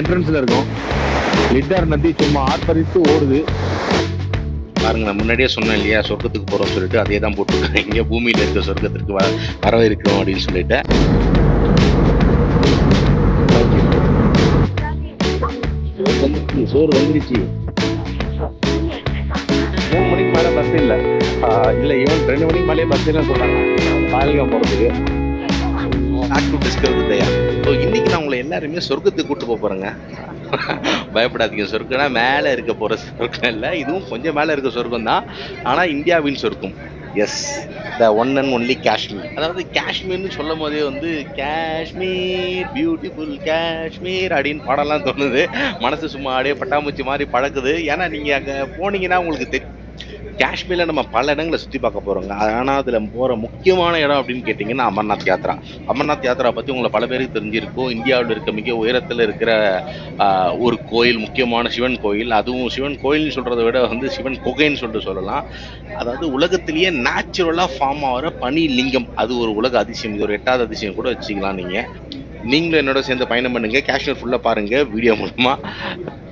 என்ட்ரன்ஸ்ல இருக்கும். லிட்டார் நதி சும்மா ஆர்ப்பரித்து ஓடுது. பாருங்க நான் முன்னாடியே சொன்னேன் இல்லையா சொர்க்கத்துக்கு போறோம்னு சொல்லிட்டு அதே தான் போட்டுருக்கேன் இங்க பூமியில இருக்க சொர்க்கத்திற்கு வ வரவே இருக்கிறோம் அப்படின்னு சொல்லிட்டு. சோறு வந்துருச்சு. மூணு மணிக்கு மேலே பஸ் இல்லை. இல்லை ஈவன் ரெண்டு மணிக்கு மேலே பஸ் இல்லைன்னு சொல்றாங்க பாலிகம் போகிறதுக்கு பேக் டு டிஸ்கவர் தயா ஸோ இன்னைக்கு எல்லாருமே சொர்க்கத்துக்கு கூட்டு போக போறேங்க. பயப்படாதீங்க சொர்க்கம்னா மேலே இருக்க போற சொர்க்கம் இல்லை இதுவும் கொஞ்சம் மேலே இருக்க சொர்க்கம் தான் ஆனால் இந்தியாவின் சொர்க்கம். Yes the one and only Kashmir அதாவது காஷ்மீர்னு சொல்லும் போதே வந்து காஷ்மீர் பியூட்டிஃபுல் காஷ்மீர் அப்படின்னு பாடலாம் தோணுது. மனசு சும்மா அப்படியே பட்டாம்பூச்சி மாதிரி பழக்குது. ஏன்னா நீங்கள் அங்கே போனீங்கன்னா உங்களுக்கு தெ காஷ்மீரில் நம்ம பல இடங்களை சுற்றி பார்க்க போகிறோங்க ஆனால் அதில் போகிற முக்கியமான இடம் அப்படின்னு கேட்டிங்கன்னா அமர்நாத் யாத்ரா. அமர்நாத் யாத்ரா பற்றி உங்களை பல பேருக்கு தெரிஞ்சிருக்கும். இந்தியாவில் இருக்க மிக உயரத்தில் இருக்கிற ஒரு கோயில் முக்கியமான சிவன் கோயில். அதுவும் சிவன் கோயில்னு சொல்கிறத விட வந்து சிவன் குகைன்னு சொல்லிட்டு சொல்லலாம். அதாவது உலகத்திலேயே நேச்சுரலாக ஃபார்ம் ஆகிற பனி லிங்கம் அது ஒரு உலக அதிசயம். இது ஒரு எட்டாவது அதிசயம் கூட வச்சுக்கலாம் நீங்கள் நீங்களும் என்னோட சேர்ந்து பயணம் பண்ணுங்க. காஷ்மீர் ஃபுல்லாக பாருங்க வீடியோ மூலமாக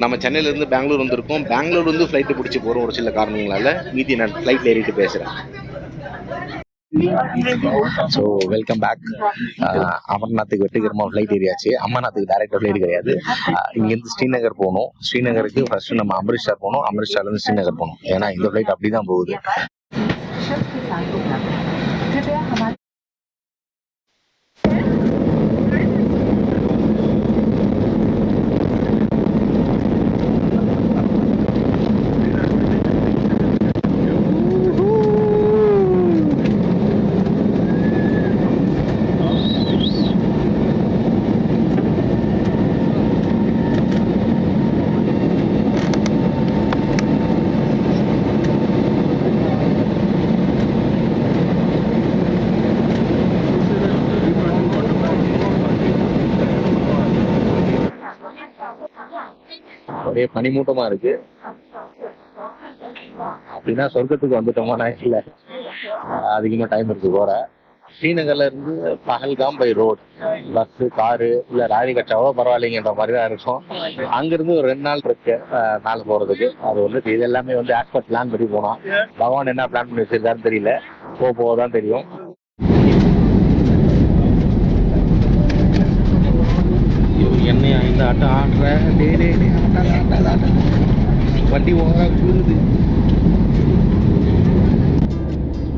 நம்ம சென்னையில இருந்து பெங்களூர் வந்திருக்கோம். பெங்களூர் வந்து ஃப்ளைட்டு பிடிச்சி போகிறோம் ஒரு சில காரணங்களால. மீதி நான் ஃப்ளைட்டில் ஏறிட்டு பேசுகிறேன் ஸோ வெல்கம் பேக் அமர்நாத்துக்கு வெட்டுக்கிறமா ஃப்ளைட் ஏறியாச்சு. அமர்நாத்துக்கு டேரக்டாக ஃப்ளைட் கிடையாது. இங்கேருந்து ஸ்ரீநகர் போகணும். ஸ்ரீநகருக்கு ஃபர்ஸ்ட் நம்ம அம்ரித்சர் போகணும். அம்ரித்சர்லேருந்து ஸ்ரீநகர் போகணும். ஏன்னா இந்த ஃப்ளைட் அப்படி தான் போகுது. ஒரே பனிமூட்டமா இருக்கு. அப்படின்னா சொர்க்கத்துக்கு வந்துட்டோமா? இல்ல. அதிகமா டைம் இருக்கு போற. ஸ்ரீநகர்ல இருந்து Pahalgam by road bus car இல்ல ராரி கட்சாவோ பரவாயில்லைங்கன்ற மாதிரி தான் இருக்கும். அங்கிருந்து ஒரு ரெண்டு நாள் இருக்கு நாள் போறதுக்கு. அது வந்து இது எல்லாமே வந்து ஆஸ்பர் பிளான் பண்ணி போனோம். பகவான் என்ன பிளான் பண்ணி வச்சிருக்காருன்னு தெரியல. போக போக தான் தெரியும். இந்த ஆட்டம் ஆடுற. டே டே டே ஆட்டாத ஆட்டாத ஆட்டாத வண்டி ஓவரா கூறுது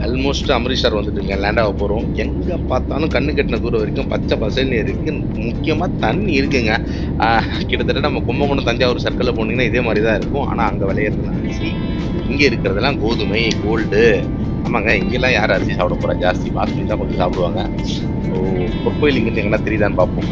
ஆல்மோஸ்ட் அமரீஷார் வந்துட்டுங்க லேண்டாக போகிறோம் எங்கே பார்த்தாலும் கண்ணு கட்டின தூரம் வரைக்கும் பச்சை பசையில் இருக்குது முக்கியமாக தண்ணி இருக்குங்க. கிட்டத்தட்ட நம்ம கும்பகோணம் தஞ்சாவூர் சர்க்கிளில் போனீங்கன்னா இதே மாதிரி தான் இருக்கும். ஆனால் அங்கே விளையிறது அரிசி இங்கே இருக்கிறதெல்லாம் கோதுமை கோல்டு ஆமாங்க இங்கெல்லாம் யார் அரிசி சாப்பிட போகிறா ஜாஸ்தி பாஸ்மதி தான் கொஞ்சம் சாப்பிடுவாங்க. ஸோ பொற்கோயில் இங்கே எங்கன்னா தெரியுதான்னு பார்ப்போம்.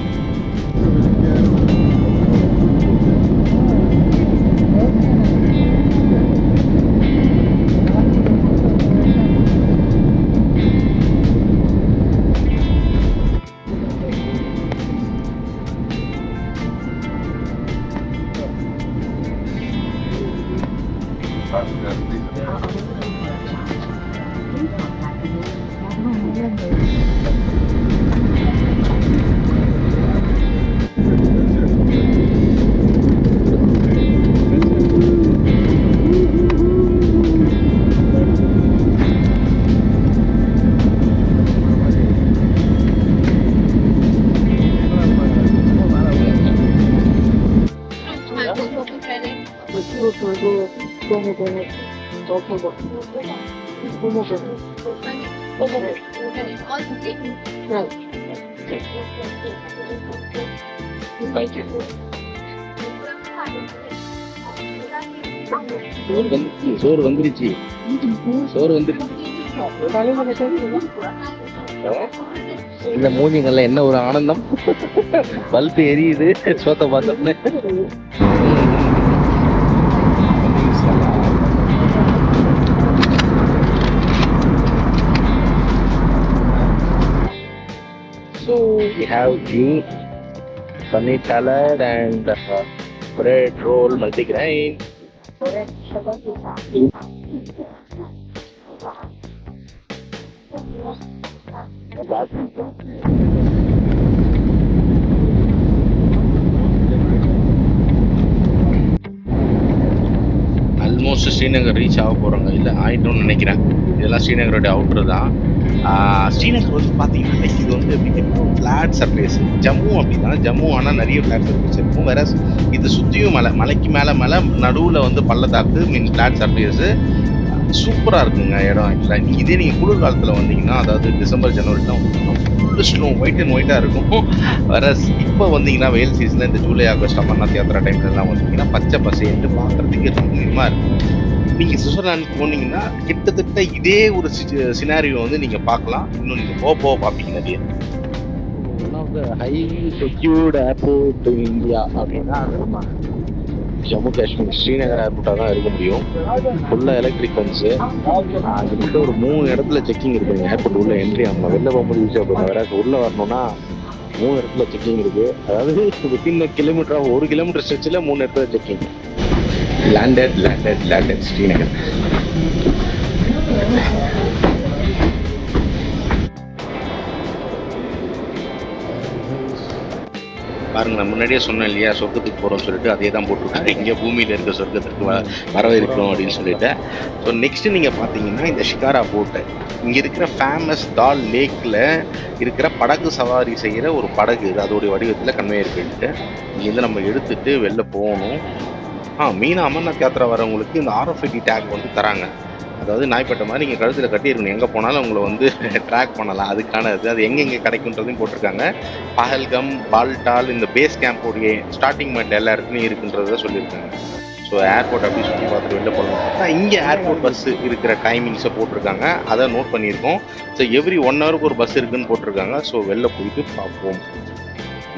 சோறு வந்து சோறு வந்துருச்சு சோறு வந்துருச்சு இந்த மூஞ்சிங்கள்ல என்ன ஒரு ஆனந்தம்? பல்பு எரியுது சோத்த பார்த்தோம்னு. We have ghee, paneer salad and uh, bread roll multigrain. Almost Srinagar reach ஆக போகிறோங்க இல்லை ஆயிட்டோம்னு நினைக்கிறேன். இதெல்லாம் ஸ்ரீநகரோட அவுட்ரு தான். ஸ்ரீநகர் வந்து பார்த்தீங்கன்னா இது வந்து எப்படி ஃப்ளாட் சர்ஃபேஸ் ஜம்மு அப்படின்னா ஜம்மு ஆனால் நிறைய ஃப்ளாட் சர்ஃபேஸ் இருக்கும். வேற இது சுற்றியும் மலை மலைக்கு மேலே மலை நடுவில் வந்து பள்ளத்தாக்கு மீன் ஃப்ளாட் சர்ஃபேஸு சூப்பராக இருக்குங்க இடம். ஆக்சுவலாக இதே நீங்கள் குளிர் காலத்தில் வந்தீங்கன்னா அதாவது டிசம்பர் ஜனவரி ஜனவரிலாம் ஃபுல்லு ஸ்னோ ஒயிட் அண்ட் ஒயிட்டாக இருக்கும். வேற இப்போ வந்தீங்கன்னா வெயில் சீசனில் இந்த ஜூலை ஆகஸ்ட் அமர்நாத் யாத்திரா டைம்லலாம் வந்தீங்கன்னா பச்சை பசைன்ட்டு பார்க்குறதுக்கு ரம்மியமாக இருக்கும் நீங்கள் சுவிட்சர்லாந்து போனீங்கன்னா கிட்டத்தட்ட இதே ஒரு சினாரியோ வந்து நீங்கள் பார்க்கலாம். இன்னும் நீங்கள் போக போக பார்ப்பீங்க நிறைய. One of the high secured airport India அப்படின்னா ஜம்மு காஷ்மீர் ஸ்ரீநகர் ஏர்போர்ட்டாக தான் இருக்க முடியும். ஃபுல்லாக எலக்ட்ரிக் ஃபன்ஸு அதுக்கிட்ட ஒரு மூணு இடத்துல செக்கிங் இருக்குங்க ஏர்போர்ட் உள்ள என்ட்ரி ஆகணும். வெளில போகும்போது ஈஸியாக போயிடும் வேற உள்ளே வரணும்னா மூணு இடத்துல செக்கிங் இருக்கு. அதாவது வித்தின் கிலோமீட்டர் ஒரு கிலோமீட்டர் ஸ்ட்ரெச்சில் மூணு இடத்துல checking landed landed landed Srinagar. பாருங்க நான் முன்னாடியே சொன்னேன் இல்லையா சொர்க்கத்துக்கு போகிறோம்னு சொல்லிட்டு அதே தான் போட்டுருக்காங்க. இங்கே பூமியில் இருக்க சொர்க்கத்திற்கு வ வரவேற்கிறோம் அப்படின்னு சொல்லிட்டு. ஸோ நெக்ஸ்ட் நீங்கள் பார்த்தீங்கன்னா இந்த ஷிகாரா போட்டு இங்கே இருக்கிற ஃபேமஸ் தால் லேக்கில் இருக்கிற படகு சவாரி செய்கிற ஒரு படகு. இது அதோடைய வடிவத்தில் கன்வேயர் பெல்ட்டு இங்கேருந்து நம்ம எடுத்துட்டு வெளில போகணும். ஆ மீனா அமர்நாத் யாத்திரா வரவங்களுக்கு இந்த ஆர்எஃப்ஐடி டேக் வந்து தராங்க. அதாவது நாய்ப்பட்ட மாதிரி நீங்கள் கழுத்தில் கட்டியிருக்கணும். எங்கே போனாலும் உங்களை வந்து ட்ராக் பண்ணலாம். அதுக்கான இது அது எங்கெங்கே கிடைக்குன்றதையும் போட்டிருக்காங்க. பஹல்கம் பால்டால் இந்த பேஸ் கேம்போடைய ஸ்டார்டிங் பாயிண்ட் எல்லா இடத்துலையும் இருக்குன்றத சொல்லியிருக்காங்க. ஸோ ஏர்போர்ட் அப்படி சுற்றி பார்த்துட்டு வெளில போகலாம். இங்கே ஏர்போர்ட் பஸ் இருக்கிற டைமிங்ஸை போட்டிருக்காங்க. அதை நோட் பண்ணியிருக்கோம். ஸோ எவ்ரி ஒன் ஹவருக்கு ஒரு பஸ் இருக்குன்னு போட்டிருக்காங்க. ஸோ வெளில போயிட்டு பார்ப்போம்.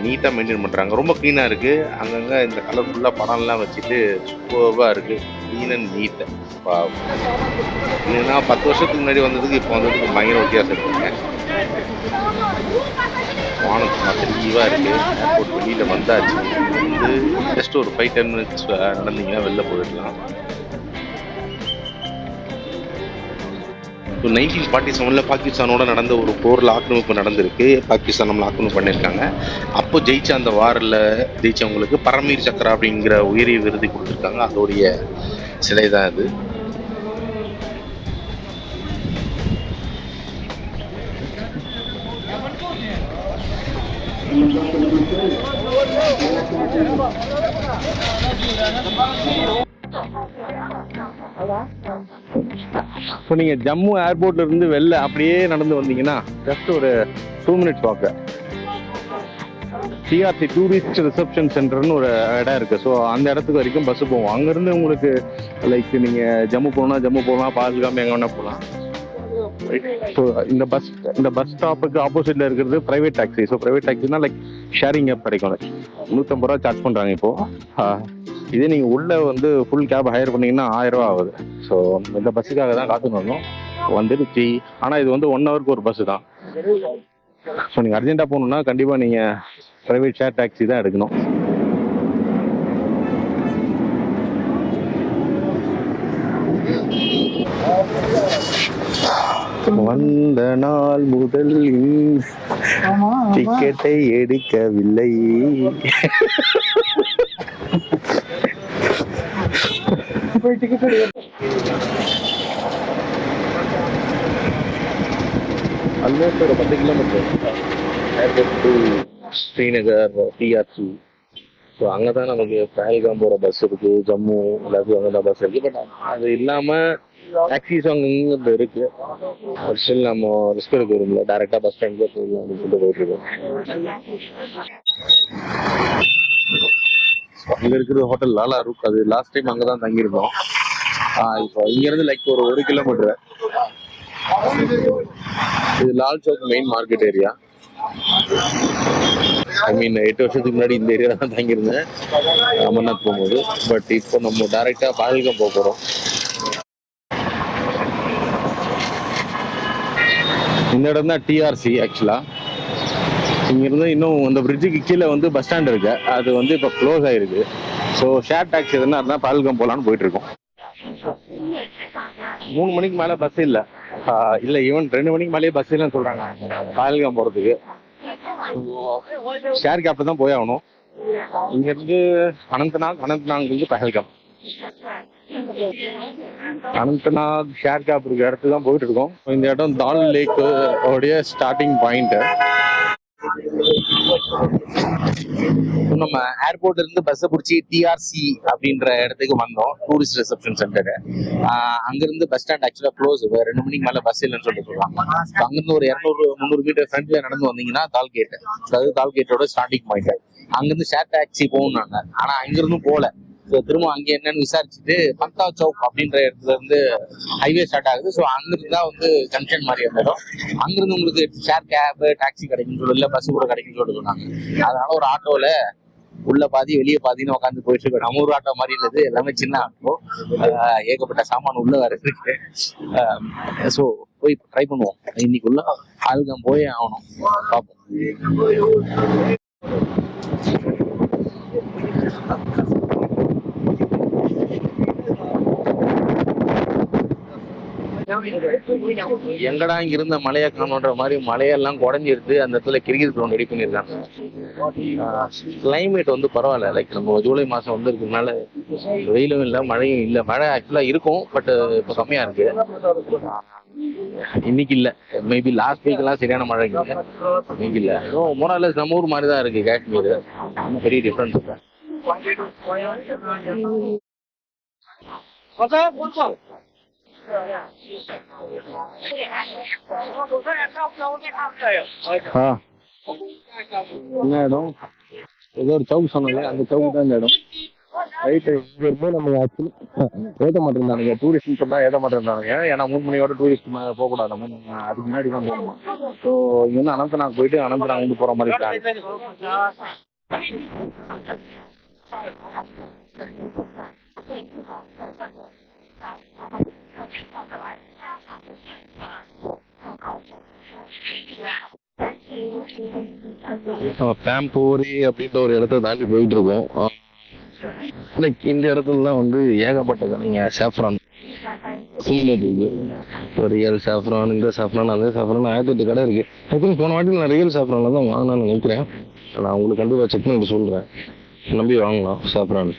நீட்டாக மெயின்டைன் பண்ணுறாங்க ரொம்ப க்ளீனாக இருக்குது அங்கங்கே இந்த கலர்ஃபுல்லாக படம்லாம் வச்சுட்டு சூப்பராக இருக்குது க்ளீன் அண்ட் நீட்டு இல்லைன்னா பத்து வருஷத்துக்கு முன்னாடி வந்ததுக்கு இப்போ வந்ததுக்கு பயங்கர வித்தியாசம் இருக்குங்க. வானம் தெளிவாக இருக்குது ஏர்போர்ட் வெளியில் வந்தாச்சு. வந்து ஜஸ்ட் ஒரு ஃபைவ் டென் மினிட்ஸ் நடந்தீங்கன்னா வெளில போயிடலாம். நைன்டீன் ஃபார்ட்டி செவனில் பாகிஸ்தானோட நடந்த ஒரு போரில் ஆக்கிரமிப்பு நடந்திருக்கு. பாகிஸ்தான் நம்மளை ஆக்கிரமிப்பு பண்ணியிருக்காங்க. அப்போ ஜெயிச்ச அந்த வாரில் ஜெயிச்சவங்களுக்கு பரமீர் சக்கரா அப்படிங்கிற உயரிய விருது கொடுத்துருக்காங்க. அதோடைய சிலை தான் இது ஸோ நீங்கள் ஜம்மு ஏர்போர்ட்ல இருந்து வெளில அப்படியே நடந்து வந்தீங்கன்னா ஜஸ்ட் ஒரு two minutes walk CRC tourist reception சென்டர்னு ஒரு இடம் இருக்கு. ஸோ அந்த இடத்துக்கு வரைக்கும் பஸ் போவோம். அங்கேருந்து உங்களுக்கு லைக் நீங்கள் ஜம்மு போகணும் ஜம்மு போகலாம் பாதுகாம எங்கே வேணா போகலாம். ஸோ இந்த பஸ் இந்த பஸ் ஸ்டாப்புக்கு ஆப்போசிட்ல இருக்கிறது பிரைவேட் டாக்ஸி ஸோ பிரைவேட் டாக்ஸினா லைக் ஷேரிங் ஆப் கிடைக்கும். நூற்றம்பது ரூபா சார்ஜ் பண்ணுறாங்க இப்போ. இதே நீங்கள் உள்ள வந்து ஃபுல் கேப் ஹையர் பண்ணீங்கன்னா ஆயிரம் ரூபா ஆகுது. ஸோ இந்த பஸ்ஸுக்காக தான் காத்துட்டு வந்தோம் வந்துருச்சு ஆனால் இது வந்து ஒன் ஹவருக்கு ஒரு பஸ் தான். ஸோ நீங்கள் அர்ஜென்ட்டாக போகணுன்னா கண்டிப்பாக நீங்கள் ப்ரைவேட் ஷேர் டாக்ஸி தான் எடுக்கணும். வந்த நாள் முதல் டிக்கெட்டை எடுக்கவில்லை. டிக்கெட் போய் டிக்கெட் ஆல்மோஸ்ட் ஒரு பத்து kilometre airport to Srinagar TRC so அங்கே தான் நமக்கு பஹல்காம் போகிற பஸ் இருக்கு ஜம்மு எல்லாத்துக்கும் அங்கே தான் பஸ் இருக்கு பட் அது இல்லாமல் டாக்ஸிஸ் அங்கே இருக்கு ஒரு ஸ்டில் நம்ம ரிஸ்க் எடுக்க விரும்பல டேரெக்டாக பஸ் ஸ்டாண்ட்லேயே போயிடலாம் அப்படின்னு சொல்லிட்டு போயிட்டு இருக்கோம் அங்கே இருக்கிறது ஹோட்டல் லாலா ரூக் அது லாஸ்ட் டைம் அங்கே தான் தங்கியிருந்தோம். ஆஹ் இப்போ இங்கேருந்து லைக் ஒரு ஒரு கிலோமீட்டர் இது Lal Chowk main market area I mean எட்டு வருஷத்துக்கு முன்னாடி இந்த ஏரியா தான் தங்கியிருந்தேன். அமர்நாத் போகும்போது. பட் இப்போ நம்ம டைரெக்டாக பாலிகம் போக போகிறோம் இந்த இடம் தான் டிஆர்சி ஆக்சுவலாக இங்கேருந்து இன்னும் அந்த பிரிட்ஜுக்கு கீழே வந்து பஸ் ஸ்டாண்ட் இருக்கு. அது வந்து இப்போ க்ளோஸ் ஆயிருக்கு. ஸோ ஷேர் டாக்ஸி எதுனா இருந்தால் பால்கம் போகலான்னு போயிட்டுருக்கோம். மூணு மணிக்கு மேலே பஸ் இல்லை. இல்லை ஈவன் ரெண்டு மணிக்கு மேலேயே பஸ் இல்லைன்னு சொல்கிறாங்க பால்கம் போகிறதுக்கு ஷேர் கேப்பில் தான் போய் ஆகணும். இங்கேருந்து அனந்தநாக் அனந்தநாக்லேருந்து பஹல்காம் அனந்தநாக் ஷேர் கேப் இருக்க இடத்துல தான் போயிட்டு இருக்கோம் இந்த இடம் தால் லேக் உடைய ஸ்டார்டிங் பாயிண்ட் நம்ம ஏர்போர்ட்ல இருந்து பஸ்ஸை பிடிச்சி டிஆர்சி அப்படின்ற இடத்துக்கு வந்தோம். டூரிஸ்ட் ரிசப்ஷன் சென்டர் அங்கிருந்து பஸ் ஸ்டாண்ட் ஆக்சுவலா க்ளோஸ் ரெண்டு மணிக்கு மேல பஸ் இல்லைன்னு சொல்லிட்டு சொல்லுவாங்க So, அங்கிருந்து ஒரு இரநூறு முந்நூறு மீட்டர் ஃப்ரண்ட்ல நடந்து வந்தீங்கன்னா தால் கேட் அதாவது தால் கேட்டோட ஸ்டார்டிங் பாயிண்ட் அங்கிருந்து ஷேர் டாக்ஸி போகணும்னாங்க. ஆனா அங்கிருந்தும் போகல. ஸோ திரும்ப அங்கே என்னன்னு விசாரிச்சுட்டு பந்தா சௌக் அப்படின்ற இடத்துல இருந்து ஹைவே ஸ்டார்ட் ஆகுது. ஸோ அங்கிருந்து தான் வந்து ஜங்ஷன் மாதிரி அந்த இடம் அங்கிருந்து உங்களுக்கு ஷேர் கேபு டாக்ஸி கிடைக்கும்னு சொல்லி இல்லை பஸ் கூட கிடைக்கும்னு சொல்லிட்டு சொன்னாங்க. அதனால ஒரு ஆட்டோவில் உள்ள பாதி வெளியே பாதின்னு உட்காந்து போயிட்டு இருக்கோம். நம்ம ஒரு ஆட்டோ மாதிரி இல்லது. எல்லாமே சின்ன ஆட்டோ. ஏகப்பட்ட சாமான் உள்ள வர இருக்கு. ஸோ போய் ட்ரை பண்ணுவோம். இன்னைக்குள்ள ஆல்கம் போய் ஆகணும். பார்ப்போம் எங்கடா இங்க இருந்த மலையை காணுன்ற மாதிரி மலையெல்லாம் குறைஞ்சிருது அந்த இடத்துல கிரிக்கெட் கிரவுண்ட் ரெடி பண்ணியிருக்காங்க. கிளைமேட் வந்து பரவாயில்ல. லைக் நம்ம ஜூலை மாசம் வந்து இருக்கிறதுனால வெயிலும் இல்லை மழையும் இல்லை. மழை ஆக்சுவலா இருக்கும் பட் இப்போ கம்மியா இருக்கு. இன்னைக்கு இல்ல. மேபி லாஸ்ட் வீக் எல்லாம் சரியான மழை இல்லை இன்னைக்கு இல்ல. மோராலஸ் நம்ம ஊர் மாதிரி தான் இருக்கு காஷ்மீர். பெரிய டிஃபரன்ஸ் ஆ என்ன இடம் ஏதோ ஒரு சவுக் சொன்னாங்க. அந்த சவுக் தான் இந்த இடம் ரைட்டு இங்க இருந்து நம்ம ஆக்சுவலி ஏத மாட்டேங்கிறானுங்க டூரிஸ்ட் சொன்னால் ஏத மாட்டேங்கிறானுங்க ஏன்னா மூணு மணியோட டூரிஸ்ட் போகக்கூடாது நம்ம அதுக்கு முன்னாடி தான் போகணும்? ஸோ இங்க வந்து அனந்தநாக் போயிட்டு அனந்தநாக் வந்து போகிற மாதிரி பிளான் நம்ம பேம்பூரி அப்படின்ற ஒரு இடத்த தாண்டி போயிட்டு இருக்கோம் லைக் இந்த இடத்துல தான் வந்து ஏகப்பட்டது நீங்க சாஃப்ரான் ரியல் சாஃப்ரான் இந்த சாஃப்ரான் அந்த சாஃப்ரான் ஆயிரத்தி எட்டு கடை இருக்கு. அதுக்கு போன வாட்டி நான் ரியல் சாஃப்ரான்ல தான் வாங்கினான்னு நினைக்கிறேன். நான் உங்களுக்கு கண்டிப்பா செக் பண்ணி சொல்றேன். நம்பி வாங்கலாம் சாஃப்ரான்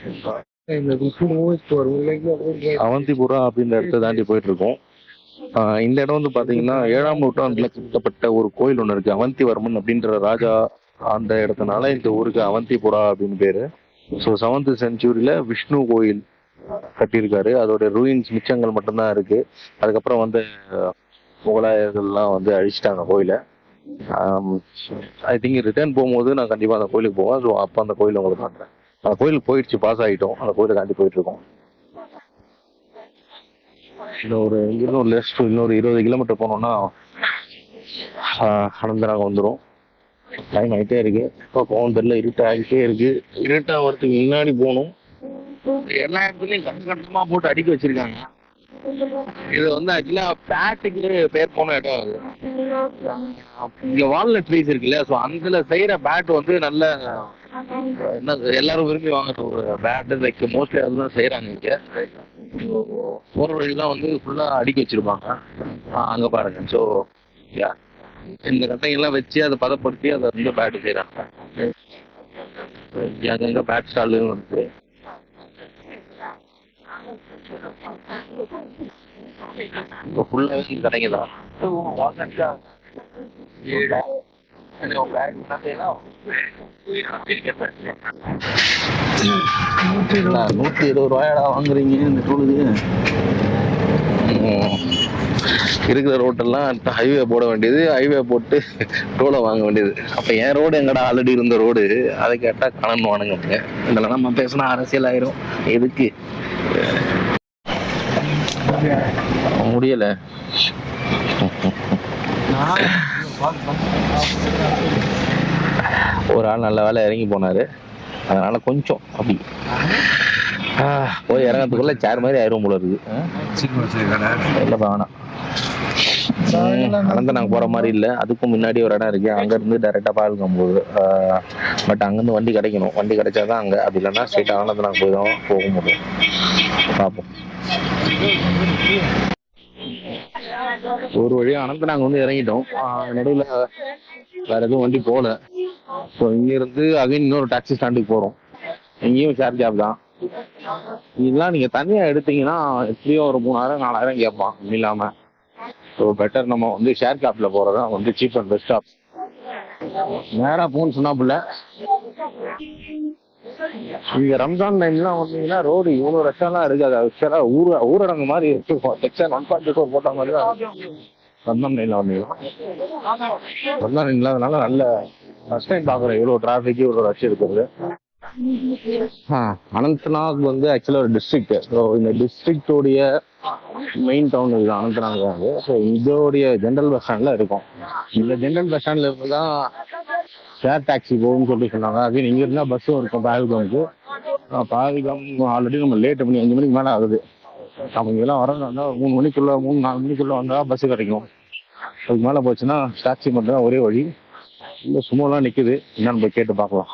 அவந்திபுரா அப்படின்ற இடத்த தாண்டி போயிட்டு இருக்கோம் இந்த இடம் வந்து பாத்தீங்கன்னா ஏழாம் நூற்றாண்டுல கட்டப்பட்ட ஒரு கோயில் ஒண்ணு இருக்கு அவந்திவர்மன் அப்படின்ற ராஜா அந்த இடத்துனால இந்த ஊருக்கு அவந்திபுரா அப்படின்னு பேரு. ஸோ செவன்த் செஞ்சுரியில விஷ்ணு கோயில் கட்டியிருக்காரு. அதோட ரூயின்ஸ் மிச்சங்கள் மட்டும்தான் இருக்கு. அதுக்கப்புறம் வந்து முகலாயர்கள்லாம் வந்து அழிச்சிட்டாங்க கோயிலை. ஐ திங்க் ரிட்டர்ன் போகும்போது நான் கண்டிப்பா அந்த கோயிலுக்கு போவேன். ஸோ அப்போ அந்த கோயில் உங்களுக்கு காட்டுறேன். அந்த கோயிலுக்கு போயிடுச்சு பாஸ் ஆகிட்டோம் அந்த கோயிலை தாண்டி போயிட்டு இருக்கோம் இன்னொரு இங்கிருந்து லெஸ்ட் இன்னொரு இருபது கிலோமீட்டர் போனோம்னா அனந்தராக வந்துடும் டைம் ஆகிட்டே இருக்கு. இப்போ போகணும் தெரியல இருட்டு ஆகிட்டே இருக்கு. இருட்டாக வரதுக்கு முன்னாடி போகணும் எல்லா இடத்துலையும் கட்ட கட்டமாக போட்டு அடிக்க வச்சிருக்காங்க. இது வந்து ஆக்சுவலா பேட்டுக்கு பேர் போன இடம் அது. இங்க வால்நட் ட்ரீஸ் இருக்குல்ல ஸோ அதுல செய்யற பேட் வந்து நல்ல என்ன எல்லாரும் விரும்பி வாங்குற ஒரு பேட் லைக் மோஸ்ட்லி அதுதான் செய்யறாங்க இங்க. போற வழியெல்லாம் வந்து ஃபுல்லா அடுக்கி வச்சிருப்பாங்க. அங்க பாருங்க. ஸோ இந்த கட்டைங்கெல்லாம் வச்சு அதை பதப்படுத்தி அதை வந்து பேட் செய்யறாங்க அங்கங்க பேட் ஸ்டாலும் இருக்கு. இப்போ ஃபுல்லாவே கடைங்க தான். நூத்தி இருபது ரூபாயடா வாங்குறீங்க இந்த டூலுக்கு? இருக்கிற ரோட்டெல்லாம் ஹைவே போட வேண்டியது. ஹைவே போட்டு டோலை வாங்க வேண்டியது. அப்ப என் ரோடு எங்கடா ஆல்ரெடி இருந்த ரோடு அதை கேட்டா காணணும் வானுங்க இதெல்லாம் நம்ம பேசினா அரசியல் ஆயிரும். எதுக்கு? முடியல. ஒரு ஆள் நல்ல வேலை இறங்கி போனாரு. அதனால கொஞ்சம் அப்படி. போய் இறங்கிறதுக்குள்ள சேர் மாதிரி ஆயிரம் போல இருக்கு இல்ல வேணாம். நாங்க போற மாதிரி இல்ல. அதுக்கும் முன்னாடி ஒரு இடம் இருக்கு. அங்க இருந்து டைரக்டா பால்கம் போகுது பட் அங்கிருந்து வண்டி கிடைக்கணும். வண்டி கிடைச்சாதான் அங்க. அப்படி இல்லைன்னா ஸ்ட்ரெயிட் அனந்த நாங்க போய் தான் போக முடியும். பார்ப்போம் ஒரு வழியா அனந்த நாங்க வந்து இறங்கிட்டோம். நடுவில் நடுவுல வேற எதுவும் வண்டி போகல. ஸோ இங்க இருந்து அகைன் இன்னொரு டாக்ஸி ஸ்டாண்டுக்கு போறோம். இங்கேயும் ஷேர் கேப் தான். இதெல்லாம் நீங்க தனியா எடுத்தீங்கன்னா எப்படியும் ஒரு மூணாயிரம் நாலாயிரம் கேட்பான் இல்லாம. ஸோ பெட்டர் நம்ம வந்து ஷேர் கேப்ல போறதா வந்து சீப் அண்ட் பெஸ்ட் ஆப் நேரா போன்னு சொன்னாப்புல. இங்க ரம்ஜான் டைம்லாம் வந்தீங்கன்னா ரோடு இவ்வளவு ரஷ்ஷாலாம் இருக்காது. ஆக்சுவலா ஊர் ஊரடங்கு மாதிரி இருக்கும். செக்ஷன் ஒன் ஃபார்ட்டி ஃபோர் போட்ட மாதிரி தான் ரம்ஜான் டைம்ல வந்தீங்கன்னா. ரம்ஜான் டைம் இல்லாதனால நல்ல ஃபர்ஸ்ட் டைம் பாக்குறேன். இவ்வளவு டிராபிக் இவ்வளவு ரஷ் இருக்கிறது. அனந்த்நாக் வந்து ஆக்சுவலா ஒரு டிஸ்ட்ரிக்ட் ஸோ இந்த டிஸ்ட்ரிக்டோடைய மெயின் டவுன் இது அனந்த்நாக் வந்து ஸோ இதோடைய ஜென்ரல் பஸ் ஸ்டாண்ட்ல இருக்கும். இந்த ஜென்ரல் பஸ் ஸ்டாண்ட்ல இருந்து தான் ஷேர் டாக்ஸி போகும்னு சொல்லி சொன்னாங்க. அதே இங்கே இருந்தால் பஸ்ஸும் இருக்கும் பால்காமுக்கு பால்காம் ஆல்ரெடி நம்ம லேட் பண்ணி அஞ்சு மணிக்கு மேலே ஆகுது. நம்ம இங்கெல்லாம் மூணு மணிக்குள்ள மூணு நாலு மணிக்குள்ள வந்தால் பஸ்ஸு கிடைக்கும். அதுக்கு மேலே போச்சுன்னா டாக்ஸி மட்டும் தான் ஒரே வழி. இல்லை சும்மாலாம் நிற்குது என்னன்னு போய் கேட்டு பார்க்கலாம்.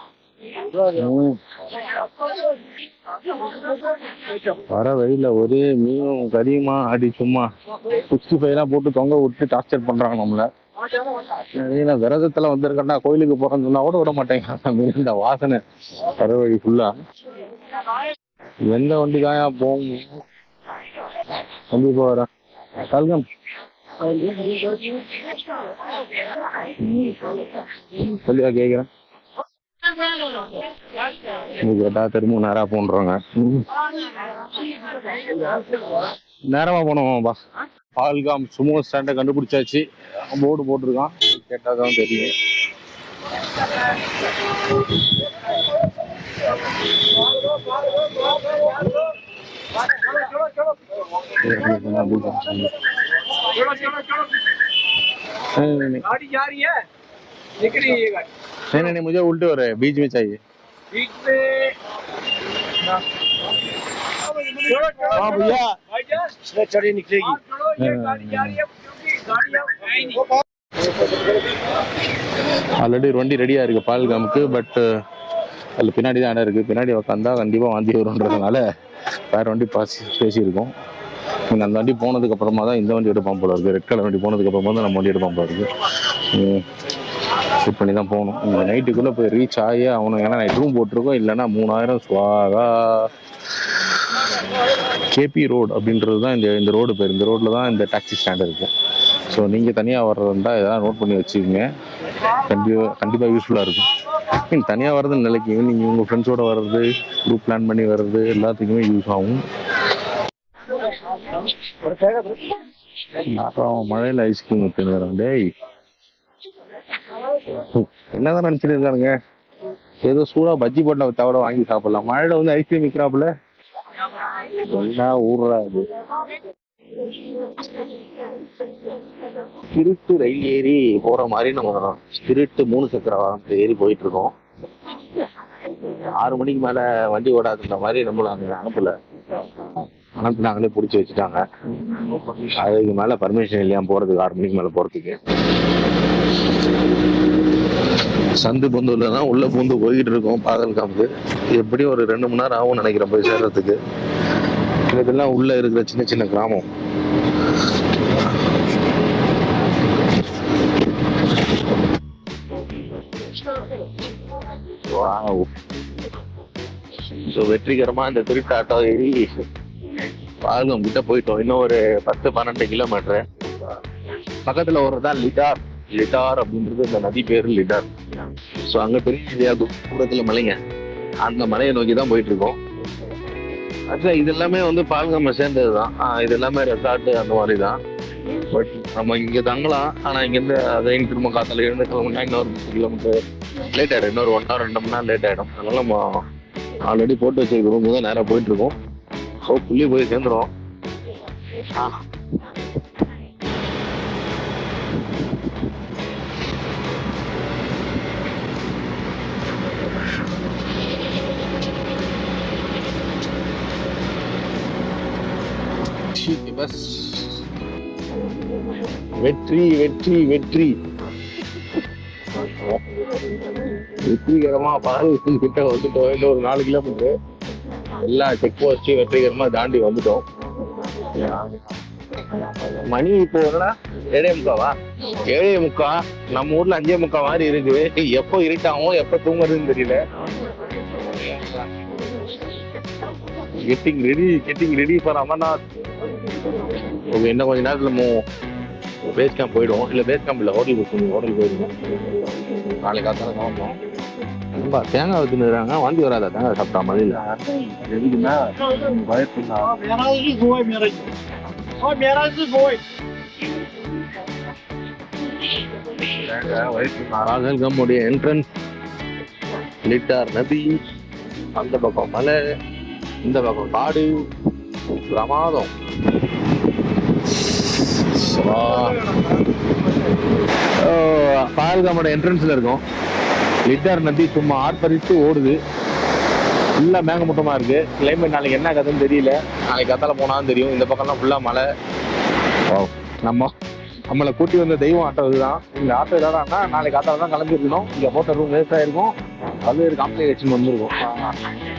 வர வழியில ஒரே மீனும் கரியுமா அடி சும்மா. சிக்ஸ்டி ஃபைவ்லாம் போட்டு தொங்க விட்டு டார்ச்சர் பண்றாங்க நம்மள. விரதத்துல வந்திருக்கேன்னா கோயிலுக்கு போறேன்னு சொன்னா கூட விட மாட்டேங்க. மீன் இந்த வாசனை. வர ஃபுல்லா எந்த வண்டி தான் போகும்? கண்டிப்பா வரேன் கல்கம். சொல்லியா கேக்குறேன். கேட்டா திரும்ப நேரா போன்றாங்க நேரமா போனோம் பாஸ் பால்காம் சுமோ ஸ்டாண்டை கண்டுபிடிச்சாச்சு போர்டு போட்டிருக்கான் கேட்டாதான் தெரியும் नहीं नहीं नहीं गाड़ी जा रही है दिख रही है ये गाड़ी नहीं नहीं नहीं मुझे उल्टे हो रहे हैं बीच में चाहिए बीच में चलो चलो हाँ भैया भाईजान इसमें चढ़ी निकलेगी आप चलो ये हाँ। गाड़ी जा रही है क्योंकि गाड़ी अब है ही नहीं ஆல்ரெடி ஒரு வண்டி ரெடியாக இருக்குது பால்காமுக்கு பட் அதில் பின்னாடி தான் இடம் இருக்குது பின்னாடி உட்காந்தா கண்டிப்பாக வாந்தி வரும்ன்றதுனால வேற வண்டி பாசி பேசியிருக்கோம் நீங்கள் அந்த வண்டி போனதுக்கு அப்புறமா தான் இந்த வண்டி எடுப்பான் போல இருக்குது ரெட் கலர் வண்டி போனதுக்கு அப்புறமா தான் நம்ம வண்டி எடுப்பான் போல இருக்குது செட் பண்ணி தான் போகணும் இந்த நைட்டுக்குள்ளே போய் ரீச் ஆகி ஆகணும் ஏன்னா நைட் ரூம் போட்டிருக்கோம் இல்லைன்னா மூணாயிரம் சுவாகா கேபி ரோடு அப்படின்றது தான் இந்த இந்த ரோடு பேர். இந்த ரோட்டில் தான் இந்த டாக்ஸி ஸ்டாண்ட் இருக்குது ஸோ நீங்கள் தனியாக வர்றதா இதெல்லாம் நோட் பண்ணி வச்சுக்கோங்க. கண்டிப்பாக கண்டிப்பாக யூஸ்ஃபுல்லாக இருக்கும். நீங்கள் தனியாக வர்றது நிலைக்கு நீங்கள் உங்கள் ஃப்ரெண்ட்ஸோடு வர்றது குரூப் பிளான் பண்ணி வர்றது எல்லாத்துக்குமே யூஸ் ஆகும். அப்புறம் மழையில் ஐஸ்கிரீம் தின்னுறேன் டேய். என்னதான் நினச்சிட்டு இருக்கானுங்க? ஏதோ சூடாக பஜ்ஜி போட்ட தவிர வாங்கி சாப்பிடலாம். மழையில் வந்து ஐஸ்கிரீம் விற்கிறாப்புல ஒன்னா ஊர்றாது திருட்டு ரயில் ஏறி போற மாதிரி நம்ம திருட்டு மூணு சக்கர வாகனத்துல ஏறி போயிட்டு இருக்கோம் ஆறு மணிக்கு மேல வண்டி ஓடாதுன்ற மாதிரி நம்மள அங்க அனுப்பல. அனுப்பி நாங்களே பிடிச்சி வச்சுட்டாங்க. அதுக்கு மேல பர்மிஷன் இல்லையா போறதுக்கு? ஆறு மணிக்கு மேல போறதுக்கு. சந்து பொந்துல தான் உள்ள பூந்து போய்கிட்டு இருக்கோம் பாதல் காம்பு எப்படியும் ஒரு ரெண்டு மணி நேரம் ஆகும்னு நினைக்கிறேன் போய் சேர்றதுக்கு. இதெல்லாம் உள்ள இருக்கிற சின்ன சின்ன கிராமம். ஸோ வெற்றிகரமா இந்த திருட்டாட்டோ ஏறி பால்கம் கிட்ட போயிட்டோம். இன்னும் ஒரு பத்து பன்னெண்டு கிலோமீட்டர் பக்கத்துல ஒரு தான் லிட்டார் லிட்டார் அப்படின்றது இந்த நதி பேர் லிட்டார் ஸோ அங்கே பெரிய ஏரியா தூரத்தில் மலைங்க. அந்த மலையை நோக்கி தான் போயிட்டு இருக்கோம் ஆக்சுவலா இது எல்லாமே வந்து பால்காம சேர்ந்தது தான் இது எல்லாமே ரெசார்ட்டு அந்த மாதிரி தான் பட் நம்ம இங்கே தங்கலாம். ஆனால் இங்கேருந்து அதையும் திரும்ப காத்தால எழுந்து கிளம்புனா இன்னொரு பத்து கிலோமீட்டர் லேட் ஆகிடும் இன்னொரு ஒன் ஹவர் ரெண்டு மணி நேரம் லேட் ஆகிடும் அதனால நம்ம ஆல்ரெடி போட்டு வச்சிருக்கிறோம். தான் நேராக போயிட்டு இருக்கோம் ஹோப்ஃபுல்லி போய் சேர்ந்துரும். ஆ. வெற்றி வெற்றி வெற்றி. வெற்றிகரமா பாலூர் கிட்ட வந்துட்டோம். இன்னும் ஒரு நாலு கிலோமீட்டர் எல்லா செக் போஸ்டையும் வெற்றிகரமா தாண்டி வந்துட்டோம். மணி இப்போ என்னடா? ஏழே முக்காவா? ஏழே முக்கா? நம்ம ஊர்ல அஞ்சே முக்கா மாதிரி இருக்கு. எப்போ இருட்டாவும் எப்போ தூங்குறதுன்னு தெரியல. Getting ready getting ready for Amarnath என்ன இன்னும் கொஞ்ச நேரத்தில் பேஸ் கேம்ப் போயிடுவோம். இல்லை பேஸ் கேம்ப் இல்லை ஹோட்டல் புக் பண்ணி ஹோட்டல் போயிடுவோம். நாளைக்கு காத்தால கிளம்புவோம் ரொம்ப தேங்காய் வச்சுருக்காங்க வாந்தி வராதா? தேங்காய் சாப்பிட்டா மழையில் எதுக்குன்னா பகல்கம்முடைய என்ட்ரன்ஸ் லிட்டார் நதி அந்த பக்கம் மலை இந்த பக்கம் காடு பிரமாதம். பால்காமோட என்ட்ரன்ஸ்ல இருக்கும். லிட்டார் நதி சும்மா ஆர்ப்பரித்து ஓடுது. ஃபுல்லா மேகமூட்டமா இருக்கு. கிளைமேட் நாளைக்கு என்ன கதைன்னு தெரியல. நாளைக்கு கத்தால போனாலும் தெரியும். இந்த பக்கம்லாம் ஃபுல்லா மலை நம்ம நம்மளை கூட்டி வந்த தெய்வம் ஆட்டோ இதுதான். இந்த ஆட்டோ இல்லாதா நாளைக்கு ஆட்டோ தான் கிளம்பிருக்கணும் இங்க போட்ட ரூம் வேஸ்ட் ஆயிருக்கும். பல்வேறு காம்ப்ளிகேஷன் வந்துருக்கும்.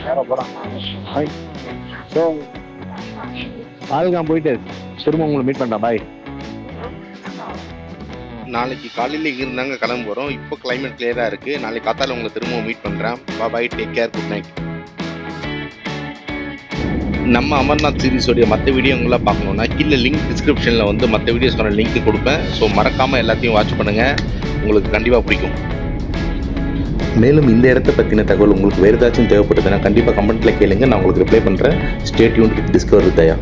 வேற போறான். ஸோ பால்காம் போயிட்டு திரும்ப உங்களை மீட் பண்ணுறேன் பாய் நாளைக்கு காலையில் இருந்தாங்க கிளம்பு போகிறோம் இப்போ கிளைமேட் கிளியராக இருக்குது நாளைக்கு காத்தால உங்களை திரும்ப மீட் பண்ணுறேன் பா bye take care good night நம்ம அமர்நாத் சீரிஸோடைய மற்ற வீடியோங்களாம் பார்க்கணுன்னா கீழே லிங்க் டிஸ்கிரிப்ஷனில் வந்து மற்ற வீடியோஸ்க்கான லிங்க் கொடுப்பேன். ஸோ மறக்காமல் எல்லாத்தையும் வாட்ச் பண்ணுங்கள் உங்களுக்கு கண்டிப்பாக பிடிக்கும். மேலும் இந்த இடத்த பற்றின தகவல் உங்களுக்கு வேறு ஏதாச்சும் தேவைப்படுதுன்னா கண்டிப்பாக கமெண்ட்டில் கேளுங்க. நான் உங்களுக்கு ரிப்ளை பண்ணுறேன் ஸ்டேட்யூன் டிஸ்கவர் தயா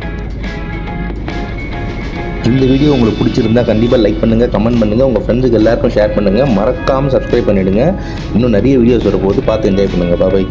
இந்த வீடியோ உங்களுக்கு பிடிச்சிருந்தா கண்டிப்பாக லைக் பண்ணுங்கள் கமெண்ட் பண்ணுங்கள் உங்கள் ஃப்ரெண்ட்ஸுக்கு எல்லாருக்கும் ஷேர் பண்ணுங்கள் மறக்காமல் சப்ஸ்கிரைப் பண்ணிவிடுங்க இன்னும் நிறைய வீடியோஸ் வரும்போது பார்த்து என்ஜாய் பண்ணுங்கள் பாபாய்